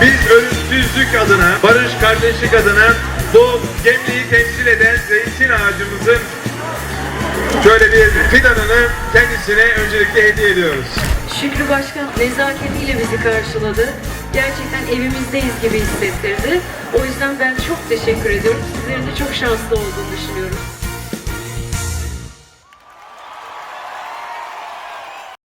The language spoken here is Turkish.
Biz ölümsüzlük adına, barış kardeşlik adına bu Gemliği temsil eden zeytin ağacımızın şöyle bir fidanını kendisine öncelikle hediye ediyoruz. Şükrü Başkan nezaketiyle bizi karşıladı. Gerçekten evimizdeyiz gibi hissettirdi. O yüzden ben çok teşekkür ediyorum. Sizlerin de çok şanslı olduğunu düşünüyorum.